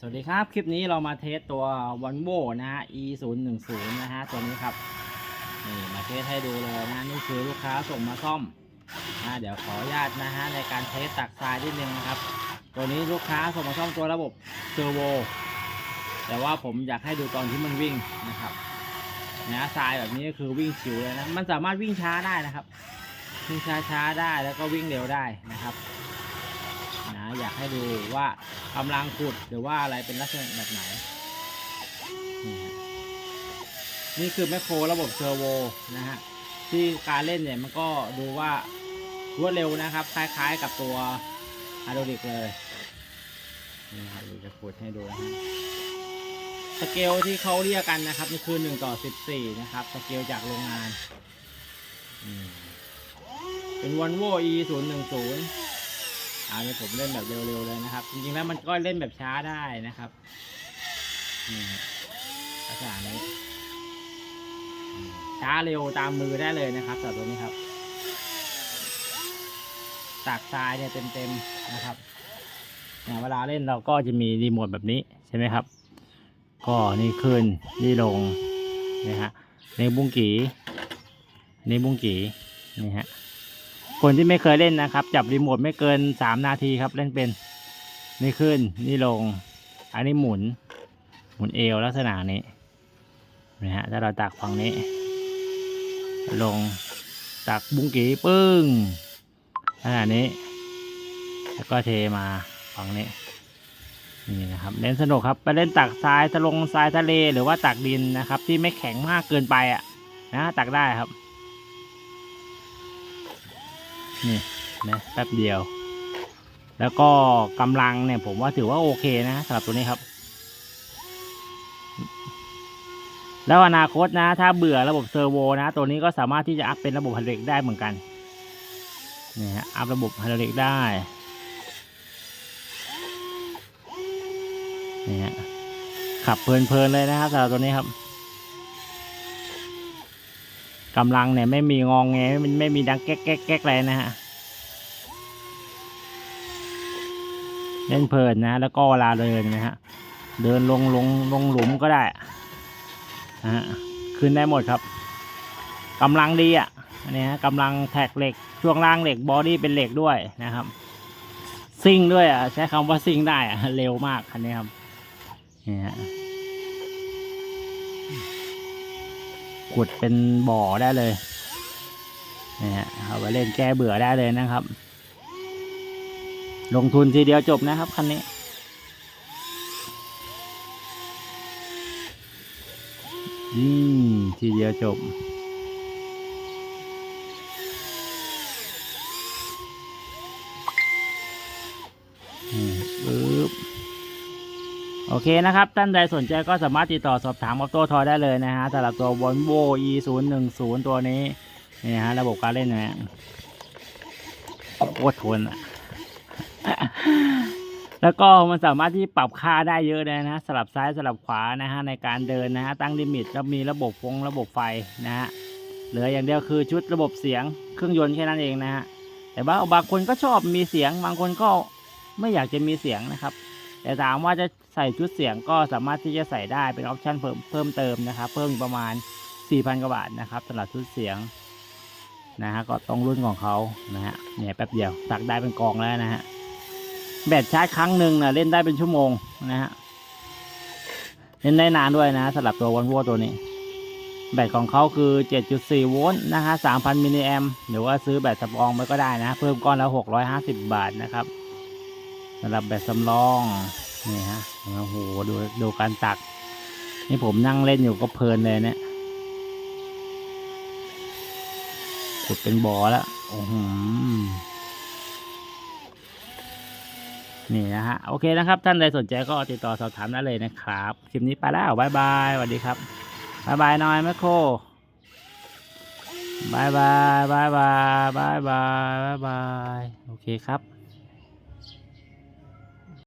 สวัสดีครับ คลิปนี้เรามาเทสตัว Volvo นะฮะ e 0 1 0นะฮะ ตัวนี้ครับ นี่มาเทสให้ดูเลยนะ นี่คือลูกค้าส่งมาซ่อมนะเดี๋ยวขออนุญาตนะฮะ ในการเทสตักทรายนิดนึงนะครับ ตัวนี้ลูกค้าส่งมาซ่อมตัวระบบเทอร์โว แต่ว่าผมอยากให้ดูตอนที่มันวิ่งนะครับนะทรายแบบนี้ก็คือวิ่งฉิวเลยนะ มันสามารถวิ่งช้าได้นะครับ วิ่งช้าๆได้แล้วก็วิ่งเร็วได้นะครับ อยากให้ดูว่ากำลังขุดหรือว่าอะไรเป็นลักษณะแบบไหน นี่คือแมคโครระบบเทอร์โวนะฮะที่การเล่นเนี่ยมันก็ดูว่ารวดเร็วนะครับ คล้ายๆกับตัวไฮดรอลิกเลยนี่ครับเดี๋ยวจะขุดให้ดูนะฮะสเกลที่เขาเรียกกันนะครับนี่คือ1ต่อ14 นะครับ สเกลจากโรงงานอืมเป็น Volvo e 0 1 0 อันนี้ผมเล่นแบบเร็วๆเลยนะครับ จริงๆแล้วมันก็เล่นแบบช้าได้นะครับนี่ลักษณะนี้ช้าเร็วตามมือได้เลยนะครับสำหรับตัวนี้ครับตากทรายเนี่ยเต็มๆนะครับเนี่ยเวลาเล่นเราก็จะมีรีโมทแบบนี้ใช่ไหมครับ ก็นี่ขึ้นนี่ลงนะฮะนี่บุ้งกีนี่บุ้งกีนี่ฮะ คนที่ไม่เคยเล่นนะครับ จับรีโมทไม่เกินสามนาทีครับเล่นเป็น นี่ขึ้นนี่ลง อันนี้หมุน หมุนเอวลักษณะนี้นะฮะถ้าเราตักฝั่งนี้ ลงตักบุ้งกีปึ้งขนาดนี้ แล้วก็เทมาฝั่งนี้นี่นะครับเล่นสนุกครับไปเล่นตักทรายทะลงทรายทะเลหรือว่าตักดินนะครับ ที่ไม่แข็งมากเกินไปอะนะตักได้ครับ นี่นะแป๊บเดียว แล้วก็กำลังเนี่ยผมว่าถือว่าโอเคนะสำหรับตัวนี้ครับ แล้วอนาคตนะ ถ้าเบื่อระบบเซอร์โวนะ ตัวนี้ก็สามารถที่จะอัพเป็นระบบไฮดรอลิกได้เหมือนกันนี่ฮะอัพระบบไฮดรอลิกได้นี่ฮะขับเพลินๆเลยนะครับสำหรับตัวนี้ครับ กำลังเนี่ยไม่มีงองแงไม่ไม่มีดังแก๊กแก๊กแก๊กอะไรนะฮะเล่นเพลินนะ แล้วก็เวลาเดินนะฮะ เดินลงลงลงหลุมก็ได้นะฮะขึ้นได้หมดครับกำลังดีอะอันนี้ฮะกำลังแท็กเหล็กช่วงล่างเหล็กบอดี้เป็นเหล็กด้วยนะครับซิ่งด้วยอะใช้คำว่าซิ่งได้อะเร็วมากคันนี้ครับนี่ฮะ ขุดเป็นบ่อได้เลยนะฮะเอาไปเล่นแก้เบื่อได้เลยนะครับ ลงทุนทีเดียวจบนะครับคันนี้ อืม ทีเดียวจบ โอเคนะครับ ท่านใดสนใจก็สามารถติดต่อสอบถามกับตัวทอได้เลยนะฮะสำหรับตัว Volvo e 0 1 0ตัวนี้นี่ฮะระบบการเล่นนะฮะโคตรทนอะแล้วก็มันสามารถที่ปรับค่าได้เยอะเลยนะฮะสลับซ้ายสลับขวานะฮะในการเดินนะฮะตั้งลิมิตแล้วมีระบบฟงระบบไฟนะฮะเหลืออย่างเดียวคือชุดระบบเสียงเครื่องยนต์แค่นั้นเองนะฮะแต่ว่าบางคนก็ชอบมีเสียงบางคนก็ไม่อยากจะมีเสียงนะครับ แต่ถามว่าจะใส่ชุดเสียงก็สามารถที่จะใส่ได้เป็นออปชันเพิ่มเพิ่มเติมนะครับ เพิ่มประมาณ 4,000 กว่าบาทนะครับสำหรับชุดเสียงนะฮะก็ตรงรุ่นของเขานะฮะเนี่ยแป๊บเดียวตักได้เป็นกองแล้วนะฮะแบตชาร์จครั้งหนึ่งนะเล่นได้เป็นชั่วโมงนะฮะเล่นได้นานด้วยนะสำหรับตัววันโวตัวนี้ แบตของเขาคือ 7.4 โวลต์นะฮะ3,000 มิลลิแอมหรือว่าซื้อแบตสำรองไปก็ได้นะ เพิ่มก้อนละ650 บาทนะครับ สำหรับแบตสำรองนี่ฮะโอ้โหดูดูการตัก นี่ผมนั่งเล่นอยู่ก็เพลินเลยเนี่ยขุดเป็นบ่อแล้วโอ้โหนี่นะฮะ โอเคนะครับ ท่านใดสนใจก็ติดต่อสอบถามได้เลยนะครับ คลิปนี้ไปแล้วบายบายสวัสดีครับบายบายน่อยแมคโครบายบายบายบายบายบายบายบาย โอเคครับ